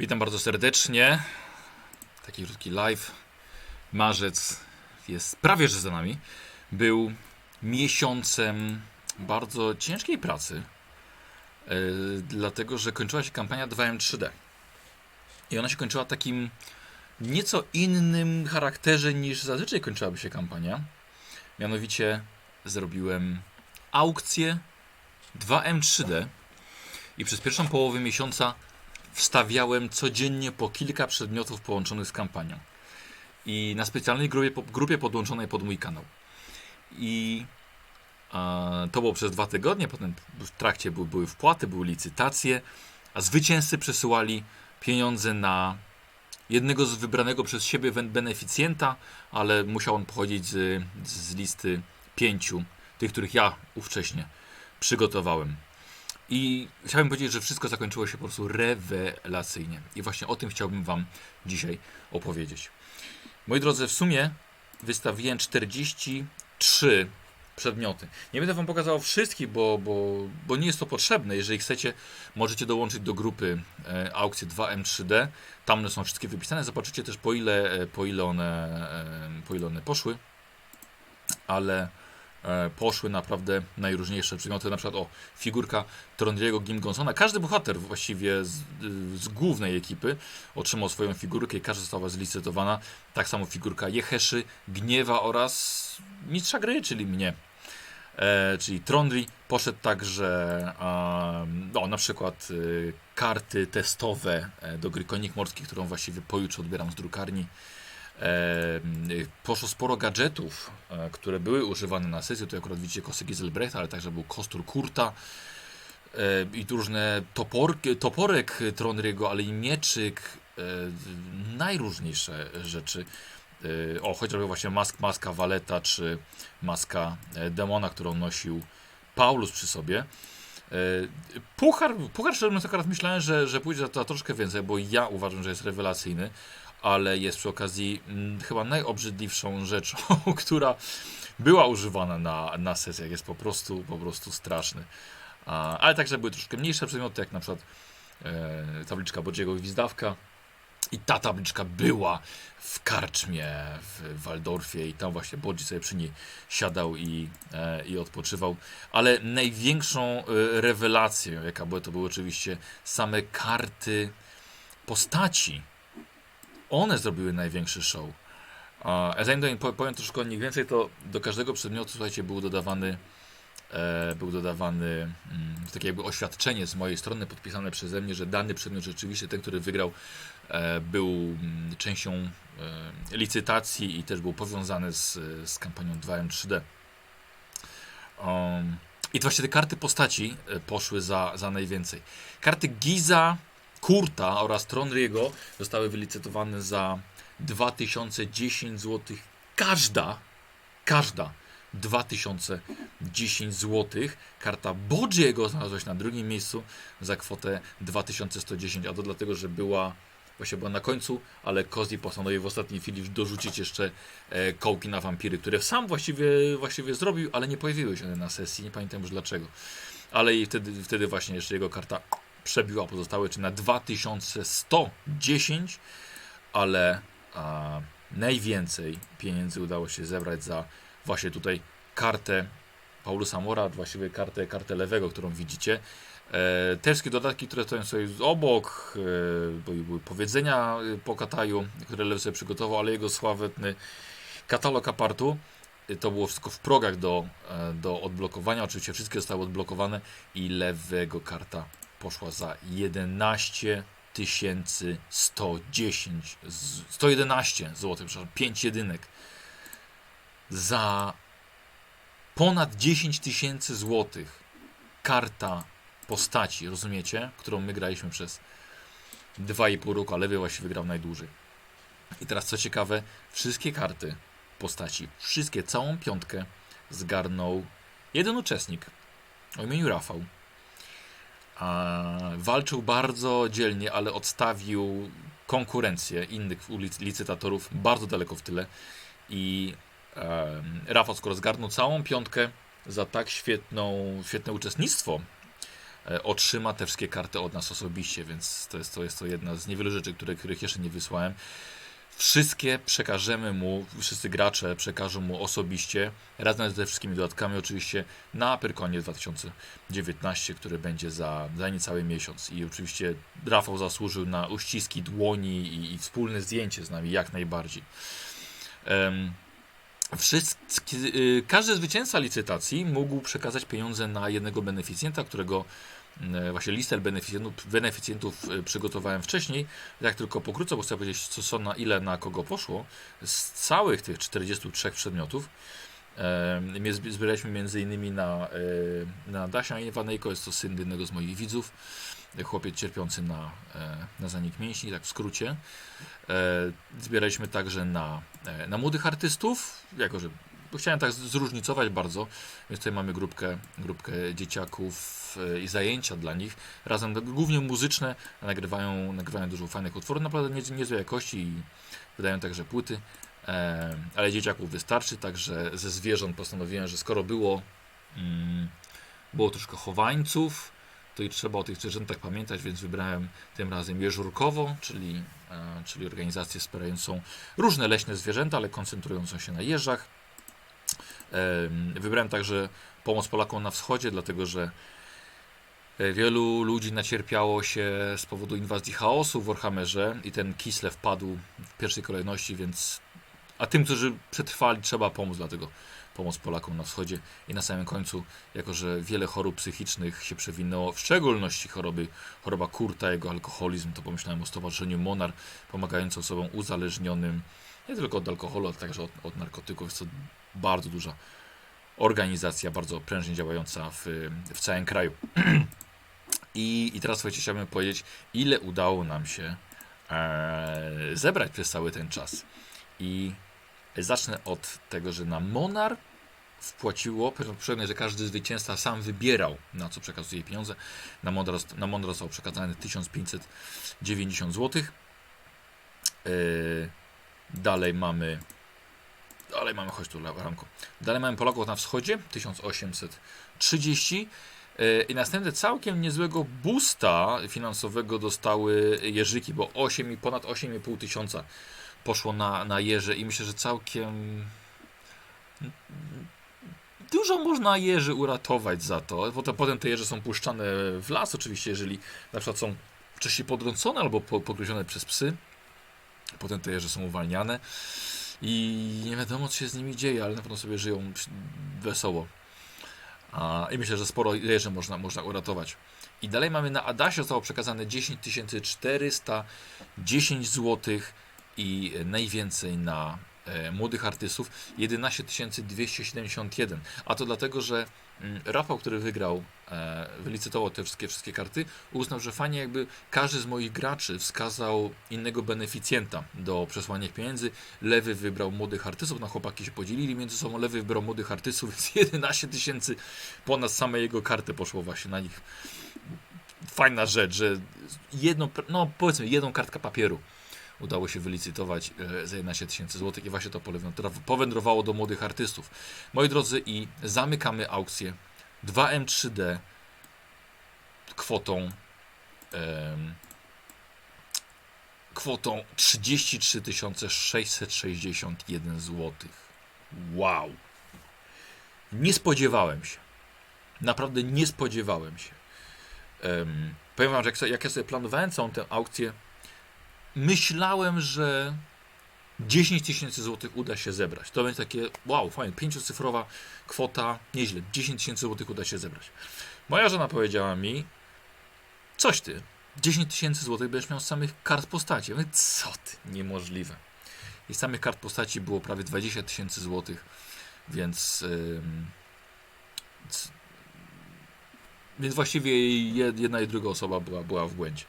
Witam bardzo serdecznie. Taki krótki live. Marzec jest prawie że za nami. Był miesiącem bardzo ciężkiej pracy, yy, dlatego że kończyła się kampania 2M3D. I ona się kończyła takim nieco innym charakterze niż zazwyczaj kończyłaby się kampania. Mianowicie zrobiłem aukcję 2M3D i przez pierwszą połowę miesiąca wstawiałem codziennie po kilka przedmiotów połączonych z kampanią. I na specjalnej grupie, grupie podłączonej pod mój kanał. I to było przez dwa tygodnie, potem w trakcie były, były wpłaty, były licytacje, a zwycięzcy przesyłali pieniądze na jednego z wybranego przez siebie beneficjenta, ale musiał on pochodzić z, z listy pięciu, tych, których ja ówcześnie przygotowałem. I chciałbym powiedzieć, że wszystko zakończyło się po prostu rewelacyjnie. I właśnie o tym chciałbym Wam dzisiaj opowiedzieć. Moi drodzy, w sumie wystawiłem 43 przedmioty. Nie będę Wam pokazał wszystkich, bo, bo, bo nie jest to potrzebne. Jeżeli chcecie, możecie dołączyć do grupy e, aukcje 2M3D. Tam one są wszystkie wypisane. Zobaczycie też po ile, e, po ile, one, e, po ile one poszły. Ale poszły naprawdę najróżniejsze przedmioty, na przykład o figurka Trondriego Gimgonsona. Każdy bohater właściwie z, z głównej ekipy otrzymał swoją figurkę i każda została zlicytowana. Tak samo figurka Jeheszy, Gniewa oraz mistrza gry, czyli mnie. E, czyli Trondri poszedł także um, no, na przykład y, karty testowe e, do gry Konik Morski, którą właściwie pojutrze odbieram z drukarni. Poszło sporo gadżetów, e, które były używane na sesji. Tu akurat widzicie kosy Giselbrechta, ale także był kostur Kurta i różne toporki, toporek Tronrygo, ale i mieczyk, e, najróżniejsze rzeczy. E, o, chociażby właśnie mask, maska Waleta, czy maska demona, którą nosił Paulus przy sobie. Puchar, puchar szczerze mówiąc, akurat myślałem, że, że pójdzie za to troszkę więcej, bo ja uważam, że jest rewelacyjny, ale jest przy okazji mm, chyba najobrzydliwszą rzeczą, która była używana na, na sesjach. Jest po prostu, po prostu straszny. A, ale także były troszkę mniejsze przedmioty, jak na przykład e, tabliczka Bodziego Gwizdawka. I ta tabliczka była w karczmie w Waldorfie i tam właśnie Bodzi sobie przy niej siadał i, e, i odpoczywał. Ale największą e, rewelacją, jaka była, to były oczywiście same karty postaci. One zrobiły największy show. A zanim do powiem troszkę o nich więcej, to do każdego przedmiotu, słuchajcie, był dodawany e, był dodawany mm, takie jakby oświadczenie z mojej strony podpisane przeze mnie, że dany przedmiot rzeczywiście ten, który wygrał e, był mm, częścią e, licytacji i też był powiązany z, z kampanią 2M3D. Um, I to właśnie te karty postaci e, poszły za, za najwięcej. Karty Giza, Kurta oraz Tronriego zostały wylicytowane za 2010 zł. Każda, każda 2010 zł. Karta Bodziego znalazła się na drugim miejscu za kwotę 2110, a to dlatego, że była właśnie była na końcu, ale Kozi postanowił w ostatniej chwili dorzucić jeszcze e, kołki na wampiry, które sam właściwie, właściwie zrobił, ale nie pojawiły się one na sesji, nie pamiętam już dlaczego. Ale i wtedy, wtedy właśnie jeszcze jego karta przebiła pozostałe, czy na 2110, ale a, najwięcej pieniędzy udało się zebrać za właśnie tutaj kartę Paulusa Mora, właściwie kartę, kartę lewego, którą widzicie. E, te wszystkie dodatki, które stoją sobie obok, e, były powiedzenia e, po Kataju, które Lew sobie przygotował, ale jego sławetny katalog apartu, e, to było wszystko w progach do, e, do odblokowania. Oczywiście wszystkie zostały odblokowane i lewego karta poszła za 11 110 z- 111 zł, przepraszam, 5 jedynek za ponad 10 tysięcy złotych karta postaci, rozumiecie? Którą my graliśmy przez 2,5 roku, a lewy właściwie wygrał najdłużej. I teraz co ciekawe, wszystkie karty postaci, wszystkie, całą piątkę zgarnął jeden uczestnik o imieniu Rafał. Walczył bardzo dzielnie, ale odstawił konkurencję innych licytatorów bardzo daleko w tyle. I em, Rafał, skoro zgarnął całą piątkę za tak świetną, świetne uczestnictwo e, otrzyma te wszystkie karty od nas osobiście, więc to jest to, jest to jedna z niewielu rzeczy, które, których jeszcze nie wysłałem. Wszystkie przekażemy mu, wszyscy gracze przekażą mu osobiście, razem ze wszystkimi dodatkami oczywiście, na Pyrkonie 2019, który będzie za, za niecały miesiąc. I oczywiście Rafał zasłużył na uściski dłoni i, i wspólne zdjęcie z nami jak najbardziej. Um, Wszystkie, y, każdy zwycięzca licytacji mógł przekazać pieniądze na jednego beneficjenta, którego właśnie listę beneficjentów, beneficjentów y, przygotowałem wcześniej. Jak tylko pokrótce, bo chcę powiedzieć, co są na ile na kogo poszło. Z całych tych 43 przedmiotów e, zbieraliśmy między innymi na, e, na Dasia Iwanejko, jest to syn jednego z moich widzów chłopiec cierpiący na, e, na zanik mięśni, tak w skrócie. E, zbieraliśmy także na, e, na młodych artystów, jako że chciałem tak zróżnicować bardzo, więc tutaj mamy grupkę, grupkę dzieciaków i zajęcia dla nich. Razem głównie muzyczne, nagrywają, nagrywają dużo fajnych utworów, naprawdę nie, niezłej jakości i wydają także płyty, ale dzieciaków wystarczy, także ze zwierząt postanowiłem, że skoro było, mm, było troszkę chowańców, to i trzeba o tych zwierzętach pamiętać, więc wybrałem tym razem jeżurkową, czyli, e, czyli organizację wspierającą różne leśne zwierzęta, ale koncentrującą się na jeżach. Wybrałem także pomoc Polakom na wschodzie, dlatego że wielu ludzi nacierpiało się z powodu inwazji chaosu w Warhammerze i ten Kislev wpadł w pierwszej kolejności, więc a tym, którzy przetrwali, trzeba pomóc, dlatego pomoc Polakom na wschodzie i na samym końcu, jako że wiele chorób psychicznych się przewinęło, w szczególności choroby, choroba Kurta, jego alkoholizm, to pomyślałem o Stowarzyszeniu Monar, pomagającym osobom uzależnionym nie tylko od alkoholu, ale także od, od narkotyków. Jest to bardzo duża organizacja, bardzo prężnie działająca w, w całym kraju. I, I teraz słuchajcie, chciałbym powiedzieć, ile udało nam się e, zebrać przez cały ten czas. I Zacznę od tego, że na Monar wpłaciło, przypomnę, że każdy zwycięzca sam wybierał, na co przekazuje pieniądze. Na Monar, na Monar zostało przekazane 1590 zł. Yy, dalej mamy dalej mamy, chodź tu ramko. Dalej mamy Polaków na wschodzie 1830 yy, i następnie całkiem niezłego boosta finansowego dostały Jerzyki, bo 8, ponad 8,5 tysiąca poszło na, na jeże i myślę, że całkiem dużo można jeży uratować za to, bo to potem te jeże są puszczane w las oczywiście, jeżeli na przykład są wcześniej podrącone albo pogryzione przez psy, potem te jeże są uwalniane i nie wiadomo co się z nimi dzieje, ale na pewno sobie żyją wesoło. I myślę, że sporo jeży można, można uratować. I dalej mamy na Adasie zostało przekazane 10 410 złotych i najwięcej na młodych artystów 11 271. A to dlatego, że mm, Rafał, który wygrał, e, wylicytował te wszystkie, wszystkie karty, uznał, że fajnie jakby każdy z moich graczy wskazał innego beneficjenta do przesłania pieniędzy. Lewy wybrał młodych artystów, na chłopaki się podzielili między sobą, lewy wybrał młodych artystów, więc 11 tysięcy ponad same jego karty poszło właśnie na nich. Fajna rzecz, że jedną, no powiedzmy, jedną kartkę papieru udało się wylicytować e, za 11 tysięcy złotych i właśnie to powędrowało do młodych artystów. Moi drodzy, i zamykamy aukcję 2M3D kwotą kwotą 33 661 zł. Wow! Nie spodziewałem się. Naprawdę nie spodziewałem się. Um, powiem wam, że jak, jak ja sobie planowałem całą tę aukcję, myślałem, że 10 tysięcy złotych uda się zebrać. To będzie takie, wow, fajnie, pięciocyfrowa kwota, nieźle, 10 tysięcy złotych uda się zebrać. Moja żona powiedziała mi, coś ty, 10 tysięcy złotych będziesz miał z samych kart postaci. Ja mówię, co ty, niemożliwe. I z samych kart postaci było prawie 20 tysięcy złotych, więc... Yy, więc właściwie jedna i druga osoba była, była w błędzie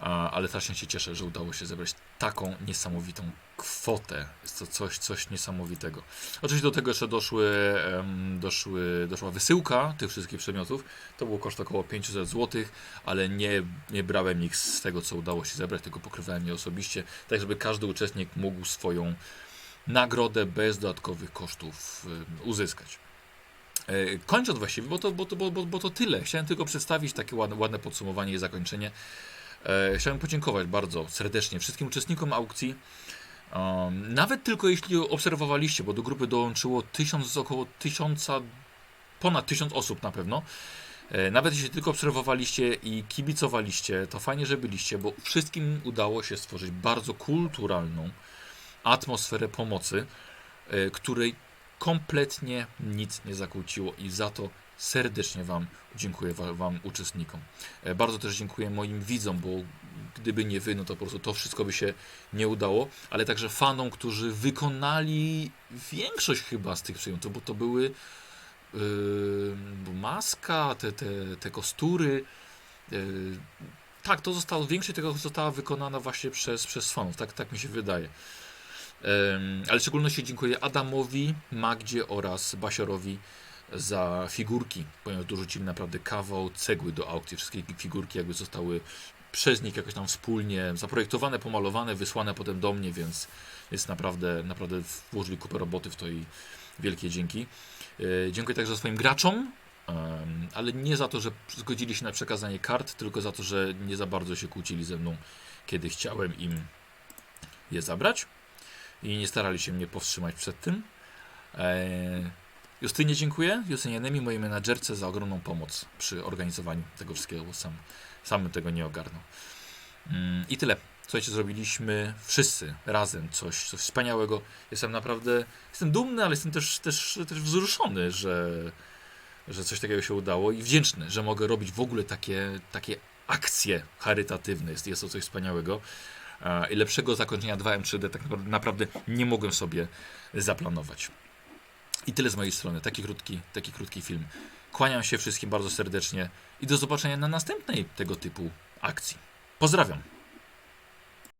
ale strasznie się cieszę, że udało się zebrać taką niesamowitą kwotę. Jest to coś, coś niesamowitego. Oczywiście do tego jeszcze doszły, doszły, doszła wysyłka tych wszystkich przedmiotów. To było koszt około 500 zł, ale nie, nie brałem ich z tego, co udało się zebrać, tylko pokrywałem je osobiście, tak żeby każdy uczestnik mógł swoją nagrodę bez dodatkowych kosztów uzyskać. E, Kończąc właściwie, bo to, bo, to, bo, bo, bo to tyle. Chciałem tylko przedstawić takie ładne, ładne podsumowanie i zakończenie. E, Chciałem podziękować bardzo serdecznie wszystkim uczestnikom aukcji. Um, nawet tylko jeśli obserwowaliście, bo do grupy dołączyło około tysiąca, ponad tysiąc osób na pewno. E, Nawet jeśli tylko obserwowaliście i kibicowaliście, to fajnie, że byliście, bo wszystkim udało się stworzyć bardzo kulturalną atmosferę pomocy, e, której kompletnie nic nie zakłóciło i za to serdecznie Wam dziękuję, wa- Wam uczestnikom. E, Bardzo też dziękuję moim widzom, bo gdyby nie Wy, no to po prostu to wszystko by się nie udało, ale także fanom, którzy wykonali większość chyba z tych przyjętych, bo to były yy, maska, te, te, te kostury. Yy, tak, to zostało, większość tego została wykonana właśnie przez, przez fanów, tak, tak mi się wydaje. Ale w szczególności dziękuję Adamowi, Magdzie oraz Basiorowi za figurki, ponieważ dorzucili naprawdę kawał cegły do aukcji. Wszystkie figurki jakby zostały przez nich jakoś tam wspólnie zaprojektowane, pomalowane, wysłane potem do mnie, więc jest naprawdę, naprawdę włożyli kupę roboty w to i wielkie dzięki. E, Dziękuję także swoim graczom, ale nie za to, że zgodzili się na przekazanie kart, tylko za to, że nie za bardzo się kłócili ze mną, kiedy chciałem im je zabrać i nie starali się mnie powstrzymać przed tym. Justynie dziękuję, Justynie Nemi, mojej menadżerce za ogromną pomoc przy organizowaniu tego wszystkiego, bo sam, sam tego nie ogarnął. Mm, I tyle. Słuchajcie, zrobiliśmy wszyscy razem coś, coś wspaniałego. Jestem naprawdę, jestem dumny, ale jestem też, też, też wzruszony, że, że coś takiego się udało i wdzięczny, że mogę robić w ogóle takie, takie akcje charytatywne. Jest, jest to coś wspaniałego. E, I lepszego zakończenia 2M3D tak naprawdę nie mogłem sobie zaplanować. I tyle z mojej strony. Taki krótki, taki krótki film. Kłaniam się wszystkim bardzo serdecznie i do zobaczenia na następnej tego typu akcji. Pozdrawiam.